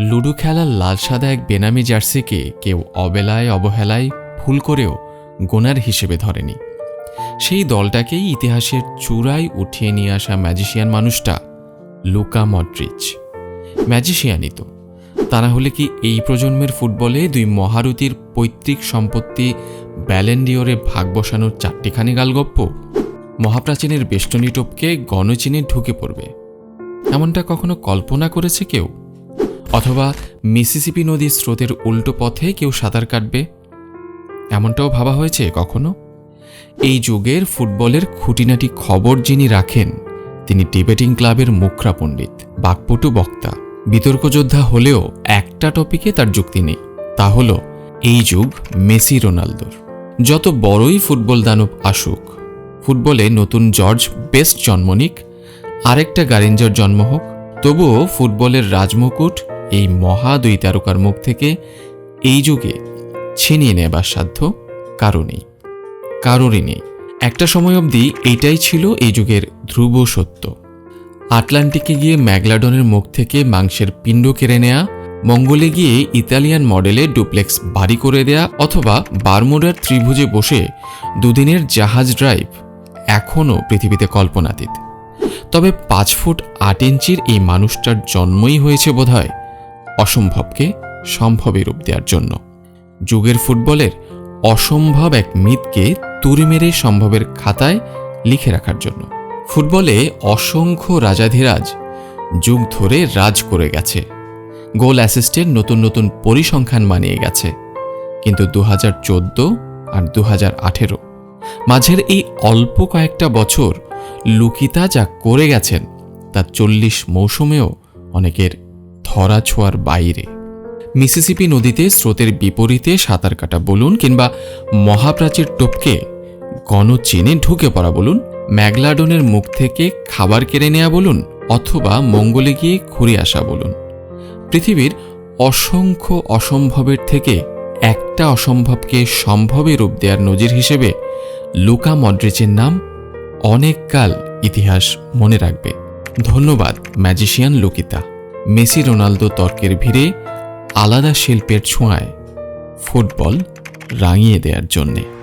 Ludo খেলার লাল সাদা এক বেনামি জার্সিকে কেউ অবেলায় অবহেলায় ভুল করেও গোনার হিসেবে ধরেনি। সেই দলটাকেই ইতিহাসের চূড়ায় উঠিয়ে নিয়ে আসা ম্যাজিশিয়ান মানুষটা লুকা মডরিচ। ম্যাজিশিয়ানই তো। তা না হলে কি এই প্রজন্মের ফুটবলে দুই মহারথীর পৈতৃক সম্পত্তি ব্যালেন্ডিওরে ভাগ বসানোর চারটিখানি গালগপ্প? মহাপ্রাচীনের বেষ্টনী টোপকে গণচিনে ঢুকে পড়বে। এমনটা কখনো কল্পনা করেছে কেউ? অথবা মিসিসিপি নদীর স্রোতের উল্টো পথে কেউ সাঁতার কাটবে? এমনটাও ভাবা হয়েছে কখনো? এই যুগের ফুটবলের খুঁটিনাটি খবর যিনি রাখেন, তিনি ডিবেটিং ক্লাবের মুখরা পণ্ডিত, বাকপটু বক্তা। বিতর্ক যোদ্ধা হলেও একটা টপিকে তার যুক্তি নেই, তা হল এই যুগ মেসি রোনালদোর। যত বড়ই ফুটবল দানব আসুক, ফুটবলে নতুন জর্জ বেস্ট জন্ম নিক, আরেকটা গারিঞ্জার জন্ম হোক, তবুও ফুটবলের রাজমুকুট এই মহা দুই তারকার মুখ থেকে এই যুগে ছিনিয়ে নেবার সাধ্য কারও নেই। কারোরই নেই। একটা সময় অবধি এইটাই ছিল এই যুগের ধ্রুব সত্য। আটলান্টিকে গিয়ে ম্যাগলাডনের মুখ থেকে মাংসের পিণ্ড কেড়ে নেয়া, মঙ্গলে গিয়ে ইতালিয়ান মডেলে ডুপ্লেক্স বাড়ি করে দেয়া, অথবা বারমুডার ত্রিভুজে বসে দুদিনের জাহাজ ড্রাইভ এখনও পৃথিবীতে কল্পনাতীত। তবে পাঁচ ফুট আট ইঞ্চির এই মানুষটার জন্মই হয়েছে বোধহয়। অসম্ভবকে সম্ভবে রূপ দেওয়ার জন্য। যুগের ফুটবলের অসম্ভব এক মিথকে তুড়ি মেরে সম্ভবের খাতায় লিখে রাখার জন্য। ফুটবলে অসংখ্য রাজাধিরাজ যুগ ধরে রাজ করে গেছে। গোল অ্যাসিস্টের নতুন নতুন পরিসংখ্যান মানিয়ে গেছে। কিন্তু দু হাজার চোদ্দ আর দু আঠেরো মাঝের এই অল্প কয়েকটা বছর লুকিতা যা করে গেছেন তা চল্লিশ মৌসুমেও অনেকের ধরা ছোঁয়ার বাইরে। মিসিসিপি নদীতে স্রোতের বিপরীতে সাঁতার কাটা বলুন কিংবা মহাপ্রাচীর টোপকে গণচেনে ঢুকে পড়া বলুন, ম্যাগলাডনের মুখ থেকে খাবার কেড়ে নেওয়া বলুন অথবা মঙ্গলে গিয়ে ঘুরে আসা বলুন। পৃথিবীর অসংখ্য অসম্ভবের থেকে একটা অসম্ভবকে সম্ভবে রূপ দেওয়ার নজির হিসেবে লুকা মডরিচের নাম অনেককাল ইতিহাস মনে রাখবে। ধন্যবাদ, ম্যাজিশিয়ান লুকিতা। মেসি রোনালদো তর্কের ভিড়ে আলাদা শিল্পের ছোঁয়ায় ফুটবল রাঙিয়ে দেওয়ার জন্যে।